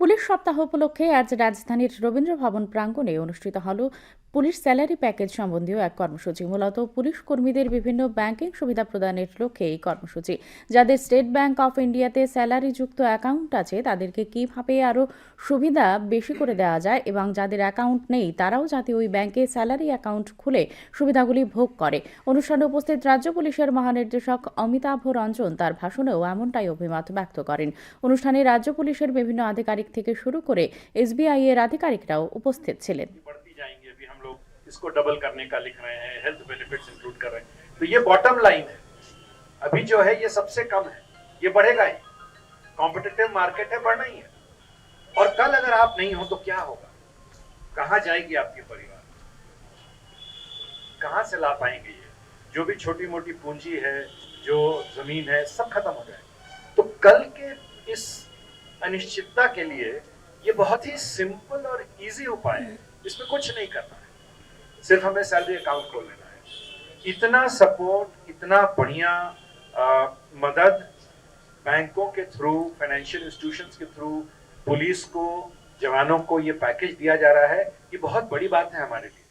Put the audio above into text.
Police সপ্তাহ উপলক্ষে আজ রাজধানীর রবীন্দ্র ভবন প্রাঙ্গণে অনুষ্ঠিত হল পুলিশ স্যালারি প্যাকেজ সম্বন্ধীয় এক কর্মসূচি। মূলত পুলিশ কর্মীদের বিভিন্ন ব্যাংকিং সুবিধা প্রদানের লক্ষ্যে এই কর্মসূচি। যাদের স্টেট ব্যাংক অফ ইন্ডিয়াতে স্যালারিযুক্ত অ্যাকাউন্ট আছে, তাদেরকে কীভাবে আরও সুবিধা বেশি করে দেওয়া যায় এবং যাদের অ্যাকাউন্ট নেই, তারাও যাতে ওই ব্যাংকে স্যালারি অ্যাকাউন্ট খুলে সুবিধাগুলি ভোগ করে। অনুষ্ঠানে উপস্থিত রাজ্য পুলিশের মহানির্দেশক অমিতাভ রঞ্জন তার ভাষণেও এমনটাই অভিমত ব্যক্ত করেন। অনুষ্ঠানে রাজ্য পুলিশের বিভিন্ন আধিকারিক থেকে শুরু করে এসবিআই এর আধিকারিকরাও উপস্থিত ছিলেন बढ़ती जाएंगी अभी हम लोग इसको डबल करने का लिख रहे हैं हेल्थ बेनिफिट्स इंक्लूड कर रहे हैं तो ये बॉटम लाइन है अभी जो है ये सबसे कम है ये बढ़ेगा ही कॉम्पिटिटिव मार्केट है बढ़ना ही है और कल अगर आप नहीं हो तो क्या होगा कहाँ जाएगी आपकी परिवार कहाँ से ला पाएंगे ये जो भी छोटी मोटी पूंजी है जो जमीन है सब खत्म हो जाएगा तो कल के इस अनिश्चितता के लिए ये बहुत ही सिंपल और इजी उपाय है इसमें कुछ नहीं करना है। सिर्फ़ हमें सैलरी अकाउंट खोल लेना है। इतना सपोर्ट इतना बढ़िया मदद बैंकों के थ्रू फाइनेंशियल इंस्टीट्यूशंस के थ्रू पुलिस को, जवानों को ये पैकेज दिया जा रहा है, ये बहुत बड़ी बात है हमारे लिए।